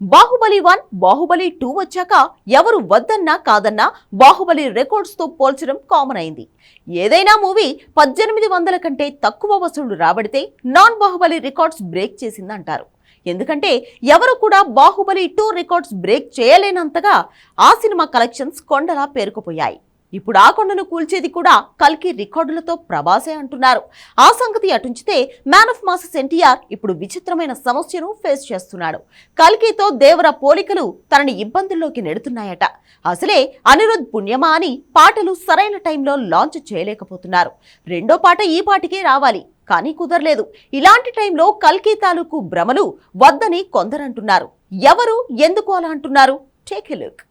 Baahubali one Baahubali two వచ్చాక ఎవరు వద్దన్నా కాదన్నా బాహుబలి రికార్డ్స్తో పోల్చడం కామన్ అయింది. ఏదైనా మూవీ పద్దెనిమిది వందల కంటే తక్కువ వసూళ్ళు రాబడితే నాన్ బాహుబలి రికార్డ్స్ బ్రేక్ చేసిందంటారు. ఎందుకంటే ఎవరు కూడా బాహుబలి టూ రికార్డ్స్ బ్రేక్ చేయలేనంతగా ఆ సినిమా కలెక్షన్స్ కొండలా పేరుకుపోయాయి. ఇప్పుడు ఆ కొండను కూల్చేది కూడా కల్కి రికార్డులతో ప్రభాసే అంటున్నారు. ఆ సంగతి అటుంచితే మ్యాన్ ఆఫ్ మాసెస్ ఎన్టీఆర్ ఇప్పుడు విచిత్రమైన సమస్యను ఫేస్ చేస్తున్నాడు. కల్కితో దేవర పోలికలు తనని ఇబ్బందుల్లోకి నెడుతున్నాయట. అసలే అనిరుద్ పుణ్యమా అని పాటలు సరైన టైంలో లాంచ్ చేయలేకపోతున్నారు. రెండో పాట ఈ పాటికే రావాలి కానీ కుదరలేదు. ఇలాంటి టైంలో కల్కి తాలూకు భ్రమలు వద్దని కొందరంటున్నారు. ఎవరు ఎందుకు అలా అంటున్నారు? టేక్ ఎ లుక్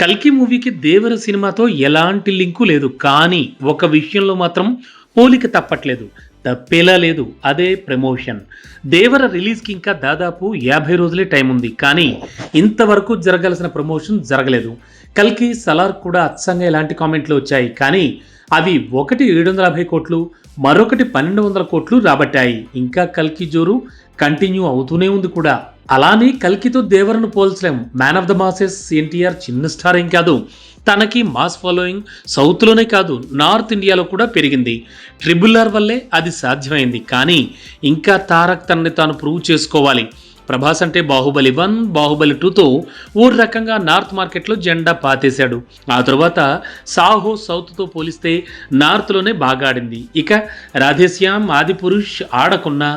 కల్కి మూవీకి దేవర సినిమాతో ఎలాంటి లింకు లేదు. కానీ ఒక విషయంలో మాత్రం పోలిక తప్పట్లేదు. తప్పేలా లేదు. అదే ప్రమోషన్. దేవర రిలీజ్కి ఇంకా దాదాపు యాభై రోజులే టైం ఉంది. కానీ ఇంతవరకు జరగాల్సిన ప్రమోషన్ జరగలేదు. కల్కి సలార్ కూడా అచ్చంగా ఇలాంటి కామెంట్లు వచ్చాయి. కానీ అవి ఒకటి ఏడు వందల యాభై కోట్లు మరొకటి పన్నెండు వందల కోట్లు రాబట్టాయి. ఇంకా కల్కి జోరు కంటిన్యూ అవుతూనే ఉంది కూడా. అలానే కల్కితో దేవరను పోల్చలేం. Man of the masses NTR చిన్న స్టార్ ఏం కాదు. తనకి మాస్ ఫాలోయింగ్ సౌత్లోనే కాదు నార్త్ ఇండియాలో కూడా పెరిగింది. ట్రిబుల్ ఆర్ వల్లే అది సాధ్యమైంది. కానీ ఇంకా తారక్ తనని తాను ప్రూవ్ చేసుకోవాలి. ప్రభాస్ అంటే బాహుబలి వన్ బాహుబలి టూతో ఓ రకంగా నార్త్ మార్కెట్లో జెండా పాతేశాడు. ఆ తర్వాత సాహో సౌత్తో పోలిస్తే నార్త్లోనే బాగా ఆడింది. ఇక రాధేశ్యామ్ ఆదిపురుష్ ఆడకున్నా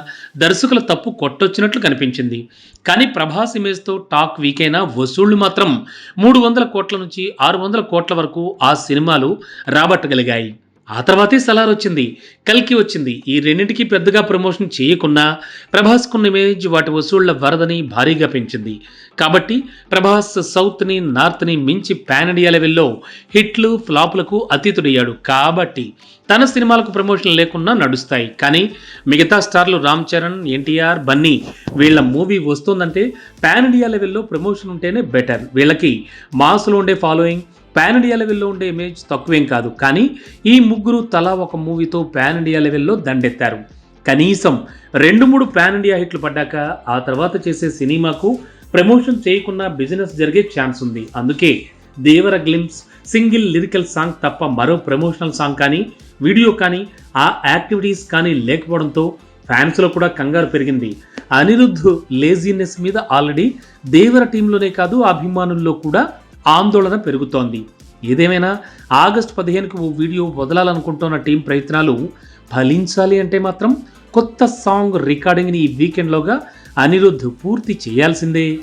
దర్శకుల తప్పు కొట్టొచ్చినట్లు కనిపించింది. కానీ ప్రభాస్ ఇమేజ్తో టాక్ వీక్ అయిన వసూళ్ళు మాత్రం మూడు వందల కోట్ల నుంచి ఆరు వందల కోట్ల వరకు ఆ సినిమాలు రాబట్టగలిగాయి. ఆ తర్వాతే సలార్ వచ్చింది కల్కి వచ్చింది. ఈ రెండింటికి పెద్దగా ప్రమోషన్ చేయకున్నా ప్రభాస్కున్న ఇమేజ్ వాటి వసూళ్ళ వరదని భారీగా పెంచింది. కాబట్టి ప్రభాస్ సౌత్ని నార్త్ని మించి పాన్ ఇండియా లెవెల్లో హిట్లు ఫ్లాపులకు అతీతుడయ్యాడు. కాబట్టి తన సినిమాలకు ప్రమోషన్ లేకుండా నడుస్తాయి. కానీ మిగతా స్టార్లు రామ్ చరణ్ ఎన్టీఆర్ బన్నీ వీళ్ళ మూవీ వస్తుందంటే పాన్ ఇండియా లెవెల్లో ప్రమోషన్ ఉంటేనే బెటర్. వీళ్ళకి మాస్లో ఉండే ఫాలోయింగ్ పాన్ ఇండియా లెవెల్లో ఉండే ఇమేజ్ తక్కువేం కాదు. కానీ ఈ ముగ్గురు తలా ఒక మూవీతో పాన్ ఇండియా లెవెల్లో దండెత్తారు. కనీసం రెండు మూడు పాన్ ఇండియా హిట్లు పడ్డాక ఆ తర్వాత చేసే సినిమాకు ప్రమోషన్ చేయకుండా బిజినెస్ జరిగే ఛాన్స్ ఉంది. అందుకే Devara glimpse single lyrical song తప్ప మరో ప్రమోషనల్ సాంగ్ కానీ వీడియో కానీ ఆ యాక్టివిటీస్ కానీ లేకపోవడంతో ఫ్యాన్స్లో కూడా కంగారు పెరిగింది. అనిరుద్ధ్ లేజినెస్ మీద ఆల్రెడీ దేవర టీంలోనే కాదు అభిమానుల్లో కూడా ఆందోళన పెరుగుతోంది. ఏదేమైనా ఆగస్టు పదిహేనుకు ఓ వీడియో వదలాలనుకుంటున్న టీం ప్రయత్నాలు ఫలించాలి అంటే మాత్రం కొత్త సాంగ్ రికార్డింగ్ని ఈ వీకెండ్లోగా అనిరుద్ధ్ పూర్తి చేయాల్సిందే.